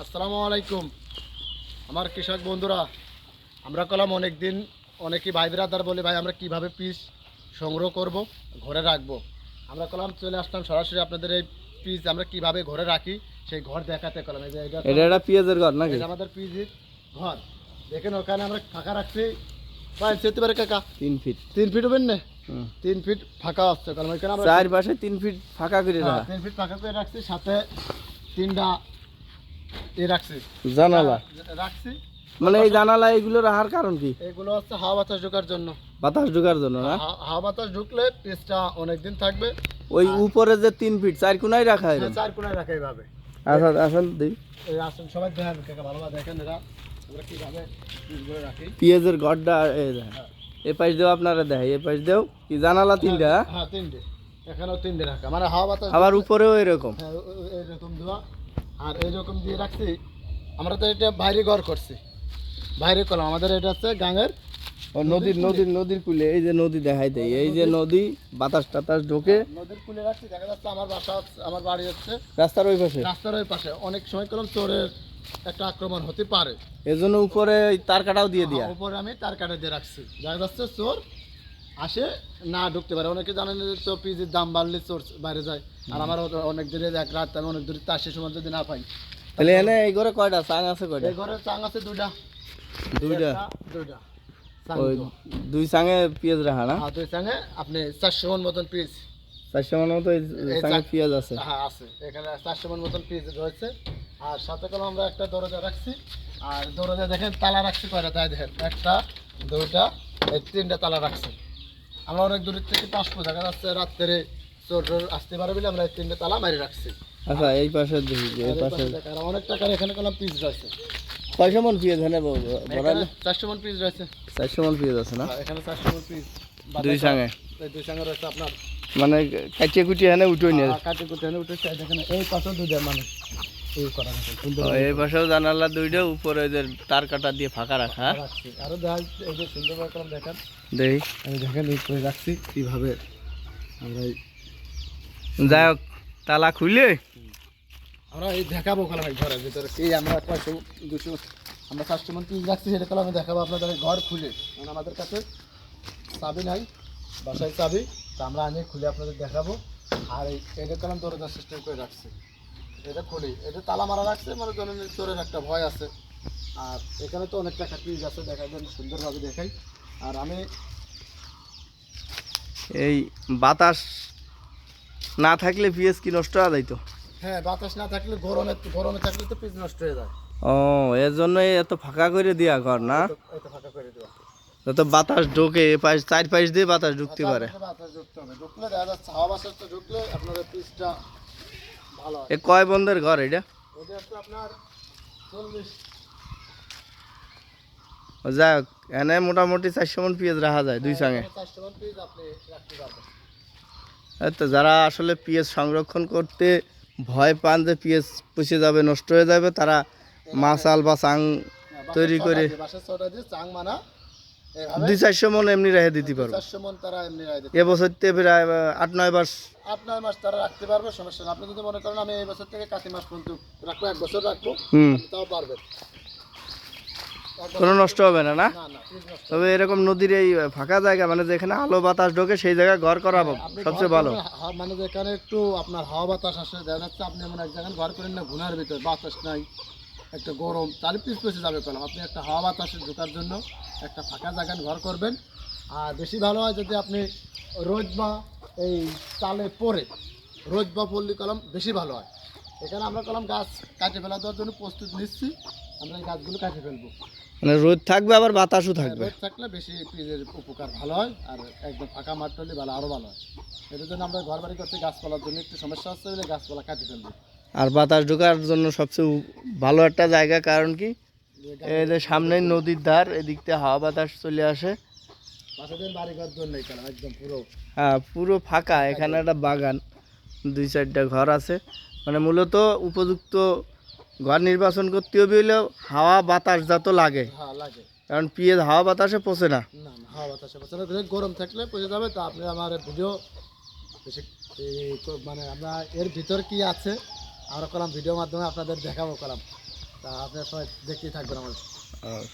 আসসালামু আলাইকুম। আমার কৃষক বন্ধুরা আমরা কলাম অনেক দিন অনেকেই ভাই বিরাদার বলে ভাই আমরা কীভাবে পিস সংগ্রহ করব ঘরে রাখব? আমরা কলাম চলে আসলাম সরাসরি আপনাদের এই পিস আমরা কীভাবে ঘরে রাখি সেই ঘর দেখাতে কলাম। এই যে এটা এটা একটা পেঁয়াজের ঘর নাকি? এটা আমাদের পিসির ঘর। দেখেন ওখানে আমরা ফাঁকা রাখছি। ভাই যেতে পারে কাকা? তিন ফিট। তিন ফিট হবেন না? তিন ফিট ফাঁকা আসছে কারণ ওইখানে আমরা চার পাশে তিন ফিট ফাঁকা করে হ্যাঁ, রাখা। তিন ফিট ফাঁকা করে রাখছি সাথে তিনটা এ রাখছি। জানালা? রাখছি। মানে এই জানালা এগুলো রাখার কারণ কি? এগুলো হচ্ছে হাওয়া বাতাস ঢোকার জন্য। বাতাস ঢোকার জন্য না? হাওয়া বাতাস ঢুকলে পিসটা অনেকদিন থাকবে। ওই উপরে যে তিন ফিট চার কোনায় রাখা হ্যাঁ, এরকম? চার কোনায় রাখে এইভাবে আসেন আসেন দিই। আসুন সবাই দেখেন ভালোভাবে দেখেন এরা। আমরা কীভাবে রাখি। পেঁয়াজের ঘরটা এই দেখেন হ্যাঁ। এ পাশ দেও আপনারা দেখাই এ পাশ দেও কি জানালা তিনটা হ্যাঁ? তিনটে। এখানেও তিনটে রাখা। মানে হাওয়া বাতাস আবার উপরেও এরকম। হ্যাঁ ও- দেওয়া। আর এইরকম দিয়ে রাখছি আমরা তো এটা বাইরে ঘর করছি। বাইরে করলাম আমাদের এটা হচ্ছে গাঙের ও নদীর নদীর নদীর কুলে। এই যে নদী দেখাই দেয় এই যে নদী বাতাস টাতাস ঢোকে। নদীর কুলে রাখছি দেখা যাচ্ছে আমার বাসা হচ্ছে- আমার বাড়ি হচ্ছে রাস্তার ওই পাশে? রাস্তার ওই পাশে। অনেক সময় করলাম চোরের একটা আক্রমণ হতে পারে। এজন্য উপরে তার কাটাও দিয়ে দিয়া। উপরে আমি তার কাটা দিয়ে রাখছি। দেখা যাচ্ছে চোর আসে না ঢুকতে পারে। অনেকে জানেন যে তো পিজির দাম বাড়লে চোর বাইরে যায়। আর আমার অনেক দূরে এক রাত আমি অনেক দূরে তার সে সময় যদি না পাই। তাহলে এনে এই ঘরে কয়টা? চাং আছে কয়টা? এই ঘরে চাং আছে দুইটা। দুইটা? দুইটা। ওই দুই চাঙে পেঁয়াজ রাখা না? দুই চাঙে আপনি চারশো মন মতন পিস চারশো মানে মতো চাঙে পেঁয়াজ আছে। হ্যাঁ আছে। এখানে চারশো মন মতন পিস রয়েছে। আর সাথে করে আমরা একটা দরজা রাখছি। আর দরজা দেখেন তালা রাখছি কয়টা? তাই দেখেন একটা দুইটা এই তিনটা তালা রাখছি। আমরা অনেক দূরের থেকে পাসপো দেখা যাচ্ছে রাত্রে চোর টোর আসতে পারে বলে আমরা এই তিনটে তালা মারি রাখছি। আচ্ছা এই পাশে দেখি এই পাশে পাশে অনেক টাকার এখানে কোনো পিস রয়েছে। কয়শো মন পেঁয়াজ এনে এখানে চারশো মন পিস রয়েছে। চারশো মন পেঁয়াজ আছে না? এখানে চারশো মন পিস দুই চাঙে দুই সঙ্গে রয়েছে আপনার। মানে কাটিয়ে কুটিয়ে এনে উঠোই নিয়ে কাটিয়ে কুটি এনে উঠেছে আর দেখেন এই পাশেও দুইটা মানে। এই পাশেও জানালা দুইটা উপরে যে তার কাটা দিয়ে ফাঁকা রাখা। আরও সুন্দর করে কলম দেখেন। দেখি আমি দেখেন এই করে রাখছি কীভাবে আমরা যাই হোক তালা খুলে। আমরা এই দেখাবো কলম ঘরের ভিতরে। এই আমরা কয়শো দুশো আমরা মন পিস রাখছি সেটা কলমে দেখাবো আপনাদের ঘর খুলে। কারণ আমাদের কাছে চাবি নাই বাসায় চাবি। তা আমরা আনিয়ে খুলে আপনাদের দেখাবো। আর এই এটা কলম দরজা সিস্টেম করে রাখছি। এটা খুলি। এটা তালা মারা রাখছে মানে জনের চোরের একটা ভয় আছে। আর এখানে তো অনেক টাকা পিস আছে দেখাই দেন সুন্দরভাবে দেখাই। আর আমি এই বাতাস না থাকলে পেঁয়াজ কি নষ্ট হয়ে যাইতো? হ্যাঁ বাতাস না থাকলে গরমে গরমে থাকলে তো পিস নষ্ট হয়ে যায়। ও এর জন্যই এত ফাঁকা করে দিয়া ঘর না? তো ফাঁকা করে দেওয়া যাতে বাতাস ঢোকে পাশ চার পাশ দিয়ে বাতাস ঢুকতে পারে। বাতাস ঢুকতে হবে। ঢুকলে দেখা যাচ্ছে হাওয়া বাতাস তো ঢুকলে আপনার পিসটা ভালো এ কয় বন্ধের ঘর এটা? ওটা হচ্ছে আপনার চল্লিশ। যাই হোক এনে মোটামুটি চারশো মন পেঁয়াজ রাখা যায় দুই সঙ্গে। পারবেন। এই তো যারা আসলে পেঁয়াজ সংরক্ষণ করতে ভয় পান যে পেঁয়াজ পচে যাবে নষ্ট হয়ে যাবে তারা মাছাল বা চাং হ্যাঁ, তৈরি করে চাং মানা দুই চারশো মন এমনি রেখে দিতে পারব। চারশো মন তারা এমনি রায় দিতে এবছর তে প্রায় আট নয় মাস। আট নয় মাস তারা রাখতে পারবে সমস্যা না আপনি যদি মনে করেন আমি এই বছর থেকে কাতি মাস পর্যন্ত রাখব এক বছর রাখব তাও পারবেন। কোনো নষ্ট হবে না না? তবে এরকম নদীর এই ফাঁকা জায়গা মানে যেখানে আলো বাতাস ঢোকে সেই জায়গায় ঘর করা আপনি সবচেয়ে ভালো। মানে যেখানে একটু আপনার হাওয়া বাতাস আসে দেখা যাচ্ছে আপনি এমন এক জায়গায় ঘর করেন না গুনার ভিতরে বাতাস নাই একটা গরম তাহলে পিস পিছিয়ে যাবে কলম। আপনি একটা হাওয়া বাতাসে ঢোকার জন্য একটা ফাঁকা জায়গায় ঘর করবেন। আর বেশি ভালো হয় যদি আপনি রোজ বা এই তালে পরে রোজ বা পল্লী কলম বেশি ভালো হয়। এখানে আমরা কলম গাছ কাটে ফেলা দেওয়ার জন্য প্রস্তুত নিচ্ছি। আমরা এই গাছগুলো কাটে ফেলব। মানে রোদ থাকবে আবার বাতাসও থাকবে। রোদ থাকলে বেশি পিজের উপকার ভালো হয় আর একদম ফাঁকা মাঠ হলে ভালো আরও ভালো হয়। এটার জন্য আমরা ঘর বাড়ি করতে গাছপালার জন্য একটু সমস্যা হচ্ছে বলে গাছপালা কাটি ফেলব। আর বাতাস ঢোকার জন্য সবচেয়ে ভালো একটা জায়গা কারণ কি? এই যে সামনেই নদীর ধার এদিক থেকে হাওয়া বাতাস চলে আসে। হ্যাঁ পুরো ফাঁকা। এখানে একটা বাগান দুই চারটা ঘর আছে। মানে মূলত উপযুক্ত ঘর নির্বাচন করতে হবে হলেও হাওয়া বাতাস যা লাগে। হ্যাঁ লাগে। কারণ পেঁয়াজ হাওয়া বাতাসে পচে না। হাওয়া বাতাসে বেশি গরম থাকলে পচে যাবে। তো আপনি আমার ভিডিও মানে আমরা এর ভিতর কি আছে? আমরা কলাম ভিডিওর মাধ্যমে আপনাদের দেখাবো কলাম। তা আপনারা সবাই দেখতেই থাকবেন আহ,